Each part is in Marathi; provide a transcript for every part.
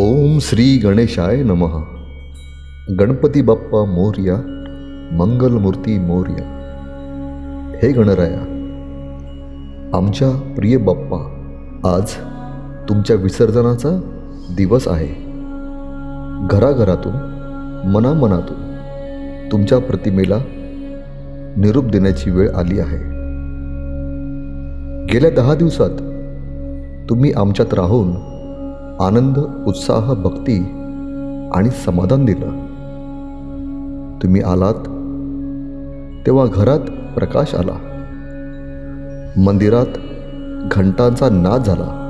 ओम श्री गणेशाय नमः. गणपती बाप्पा मोर्या मंगलमूर्ती मोर्या. हे गणराया आमच्या प्रिय बाप्पा आज तुमच्या विसर्जनाचा दिवस आहे. घराघरातून मनामनातून तुमच्या प्रतिमेला निरूप देण्याची वेळ आली आहे. गेल्या दहा दिवसात तुम्ही आमच्यात राहून आनंद उत्साह भक्ती आणि समाधान दिलं. तुम्ही आलात तेव्हा घरात प्रकाश आला. मंदिरात घंटांचा नाद झाला.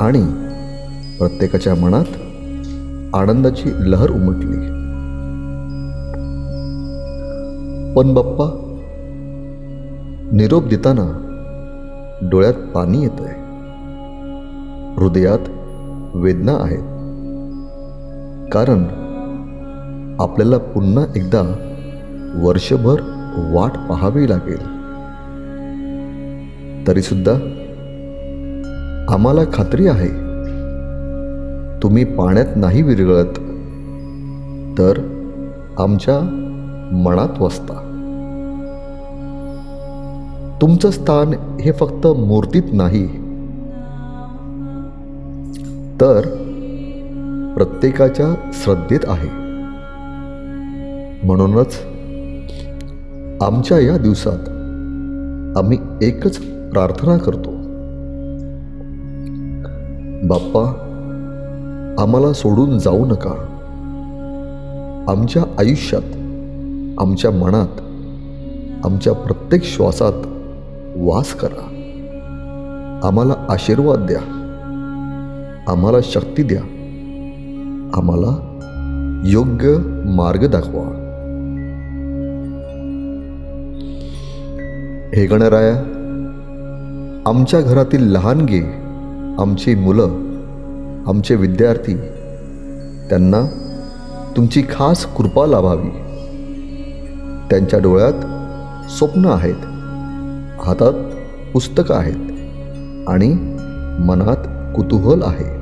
आणि प्रत्येकाच्या मनात आनंदाची लहर उमटली. पण बाप्पा निरोप देताना डोळ्यात पाणी येतंय. हृदयात वेदना आहेत. कारण आपल्याला पुन्हा एकदा वर्षभर वाट पाहावी लागेल. तरीसुद्धा आम्हाला खात्री आहे. तुम्ही पाण्यात नाही विरघळत तर आमच्या मनात वसता. तुमचं स्थान हे फक्त मूर्तीत नाही तर प्रत्येकाच्या श्रद्धेत आहे. म्हणूनच आमच्या या दिवसात आम्ही एकच प्रार्थना करतो. बाप्पा आम्हाला सोडून जाऊ नका. आमच्या आयुष्यात आमच्या मनात आमच्या प्रत्येक श्वासात वास करा. आम्हाला आशीर्वाद द्या. आम्हाला शक्ती द्या. आम्हाला योग्य मार्ग दाखवा. हे गणराया आमच्या घरातील लहानगे आमची मुलं आमचे विद्यार्थी त्यांना तुमची खास कृपा लाभावी. त्यांच्या डोळ्यात स्वप्न आहेत हातात पुस्तकं आहेत आणि मनात कुतूहल आहे.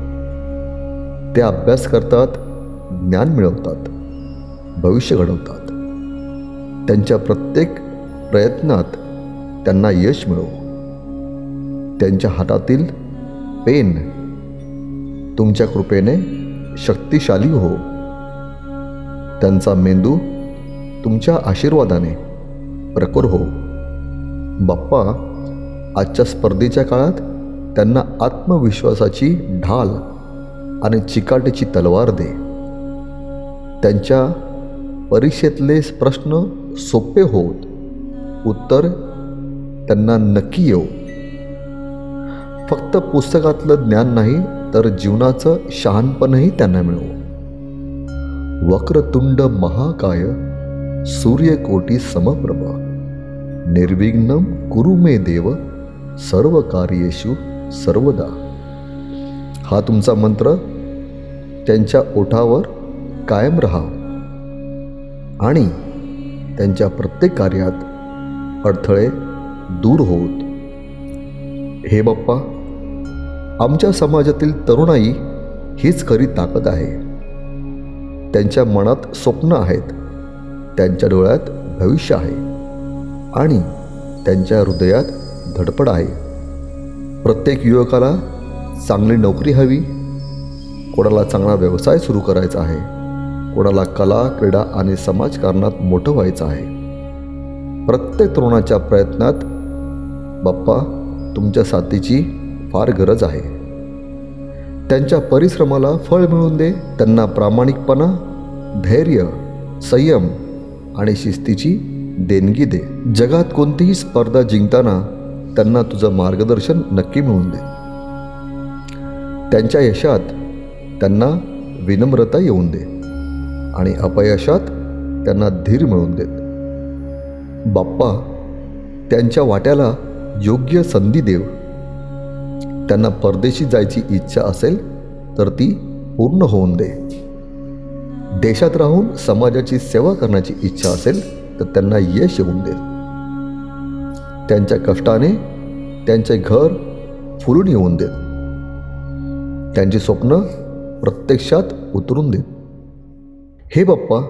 ते अभ्यास करतात ज्ञान मिळवतात भविष्य घडवतात. त्यांच्या प्रत्येक प्रयत्नात त्यांना यश मिळो त्यांच्या हातातील पेन तुमच्या कृपेने शक्तिशाली हो. त्यांचा मेंदू तुमच्या आशीर्वादाने प्रखर हो. बाप्पा आजच्या स्पर्धेच्या काळात त्यांना आत्मविश्वासाची ढाल आणि चिकाटीची तलवार दे. त्यांच्या परीक्षेतले प्रश्न सोपे होत. उत्तर त्यांना नक्की येऊ. फक्त पुस्तकातलं ज्ञान नाही तर जीवनाचं शहाणपणही त्यांना मिळवू. वक्रतुंड महाकाय सूर्यकोटी समप्रभ. निर्विघ्नम कुरु मे देव सर्व कार्येषु सर्वदा. हा तुमचा मंत्र त्यांच्या ओठावर कायम राहा आणि त्यांच्या प्रत्येक कार्यात अडथळे दूर होत हे बाप्पा आमच्या समाजातील तरुणाई हीच खरी ताकद आहे. त्यांच्या मनात स्वप्न आहेत त्यांच्या डोळ्यात भविष्य आहे आणि त्यांच्या हृदयात धडपड आहे. प्रत्येक युवकाला चांगली नोकरी हवी कोणाला चांगला व्यवसाय सुरू करायचा आहे कोणाला कला क्रीडा आणि समाजकारणात मोठं व्हायचं आहे. प्रत्येक तरुणाच्या प्रयत्नात बाप्पा तुमच्या साथीची फार गरज आहे. त्यांच्या परिश्रमाला फळ मिळवून दे त्यांना प्रामाणिकपणा धैर्य संयम आणि शिस्तीची देणगी दे. जगात कोणतीही स्पर्धा जिंकताना त्यांना तुझं मार्गदर्शन नक्की मिळून दे. त्यांच्या यशात त्यांना विनम्रता येऊन दे आणि अपयशात त्यांना धीर मिळवून देत. बाप्पा त्यांच्या वाट्याला योग्य संधी देव. त्यांना परदेशी जायची इच्छा असेल तर ती पूर्ण होऊन दे. देशात राहून समाजाची सेवा करण्याची इच्छा असेल तर त्यांना यश येऊन दे. त्यांच्या कष्टाने त्यांचे घर फुलून येऊन देत. त्यांची स्वप्न प्रत्यक्षात उतरून देत. हे बाप्पा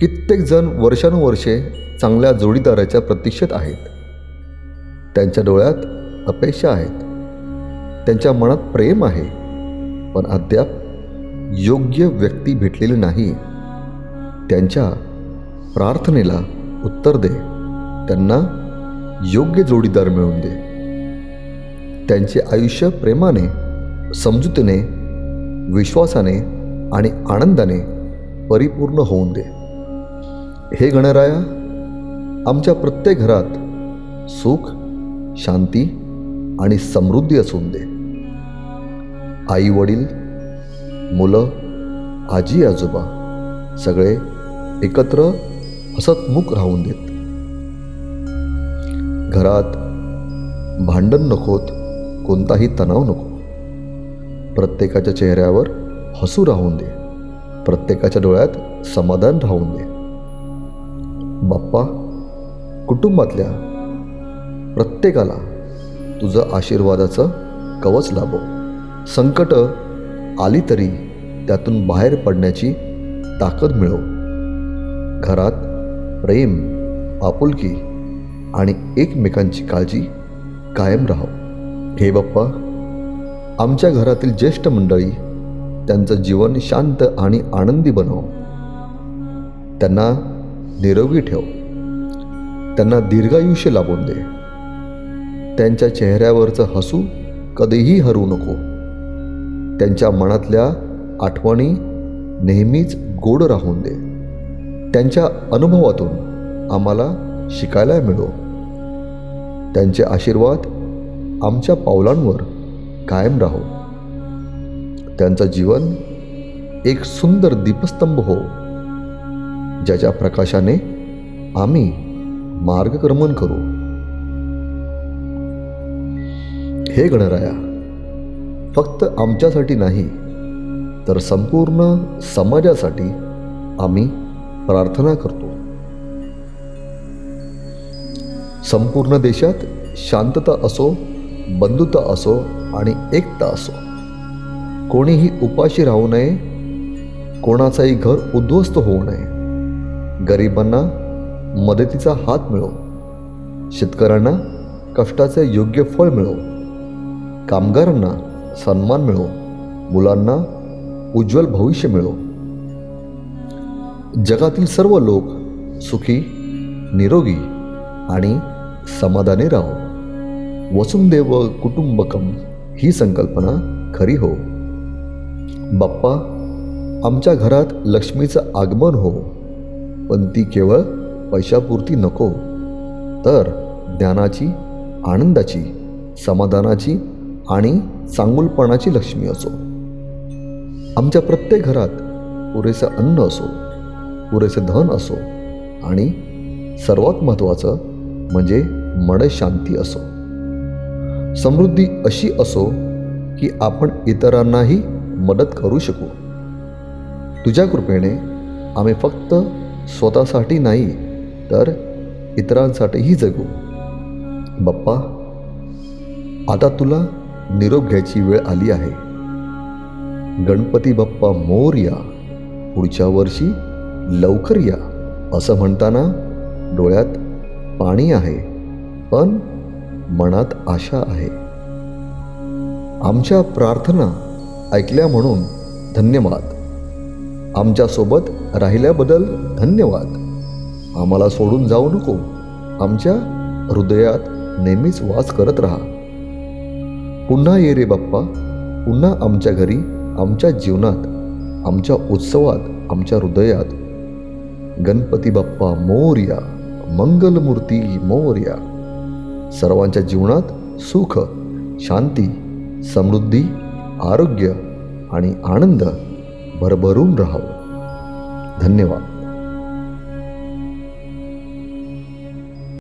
कित्येक जण वर्षानुवर्षे चांगल्या जोडीदाराच्या प्रतीक्षेत आहेत. त्यांच्या डोळ्यात अपेक्षा आहेत. त्यांच्या मनात प्रेम आहे. पण अद्याप योग्य व्यक्ती भेटलेली नाही. त्यांच्या प्रार्थनेला उत्तर दे. त्यांना योग्य जोडीदार मिळवून दे. त्यांचे आयुष्य प्रेमाने समजुतीने विश्वासाने आणि आनंदाने परिपूर्ण होऊन दे. हे गणराया आमच्या प्रत्येक घरात सुख शांती आणि समृद्धी असून दे. आई वडील मुलं आजी आजोबा सगळे एकत्र हसतमुख राहून देत. घरात भांडण नकोत कोणताही तणाव नको. प्रत्येकाच्या चेहऱ्यावर हसू राहून दे. प्रत्येकाच्या डोळ्यात समाधान राहून दे. बाप्पा कुटुंबातल्या प्रत्येकाला तुझं आशीर्वादाचं कवच लाभो. संकट आली तरी त्यातून बाहेर पडण्याची ताकद मिळव घरात प्रेम आपुलकी आणि एकमेकांची काळजी कायम राहो. हे बाप्पा आमच्या घरातील ज्येष्ठ मंडळी त्यांचं जीवन शांत आणि आनंदी बनव. त्यांना निरोगी ठेव. त्यांना दीर्घायुष्य लाभून दे. त्यांच्या चेहऱ्यावरचं हसू कधीही हरू नको. त्यांच्या मनातल्या आठवणी नेहमीच गोड राहून दे. त्यांच्या अनुभवातून आम्हाला शिकायला मिळो. त्यांचे आशीर्वाद आमच्या पावलांवर कायम राहो. त्यांचं जीवन एक सुंदर दीपस्तंभ हो ज्याच्या प्रकाशाने आम्ही मार्गक्रमण करू. हे गणराया फक्त आमच्यासाठी नाही तर संपूर्ण समाजासाठी आम्ही प्रार्थना करतो. संपूर्ण देशात शांतता असो बंधुता असो आणि एकता असो हो. कोणीही उपाशी राहू नये कोणाचाही घर उद्ध्वस्त होऊ नये. गरिबांना मदतीचा हात मिळो. शेतकऱ्यांना कष्टाचे योग्य फळ मिळो. कामगारांना सन्मान मिळो. मुलांना उज्ज्वल भविष्य मिळो. जगातील सर्व लोक सुखी निरोगी आणि समाधानी राहो. वसुंदेव कुटुंबकम. ही संकल्पना खरी हो. बाप्पा आमच्या घरात लक्ष्मीचं आगमन हो पण ती केवळ पैशापुरती नको तर ज्ञानाची आनंदाची समाधानाची आणि चांगुलपणाची लक्ष्मी असो. आमच्या प्रत्येक घरात पुरेसं अन्न असो पुरेसे धन असो आणि सर्वात महत्त्वाचं म्हणजे मनशांती असो. समृद्धी अशी असो की आपण इतरांनाही मदत करू शकू. तुझ्या कृपेने आम्ही फक्त स्वतःसाठी नाही तर इतरांसाठीही जगू. बाप्पा आता तुला निरोप घ्यायची वेळ आली आहे. गणपती बाप्पा मोर या पुढच्या वर्षी लवकर या असं म्हणताना डोळ्यात पाणी आहे. पण मनात आशा आहे. आमच्या प्रार्थना ऐकल्या म्हणून धन्यवाद. आमच्यासोबत राहिल्याबद्दल धन्यवाद. आम्हाला सोडून जाऊ नको. आमच्या हृदयात नेहमीच वास करत राहा. पुन्हा ये रे बाप्पा. पुन्हा आमच्या घरी आमच्या जीवनात आमच्या उत्सवात आमच्या हृदयात. गणपती बाप्पा मोर्या मंगलमूर्ती मोर्या. सर्वांच्या जीवनात सुख शांती समृद्धी आरोग्य आणि आनंद भरभरून राहावं. धन्यवाद.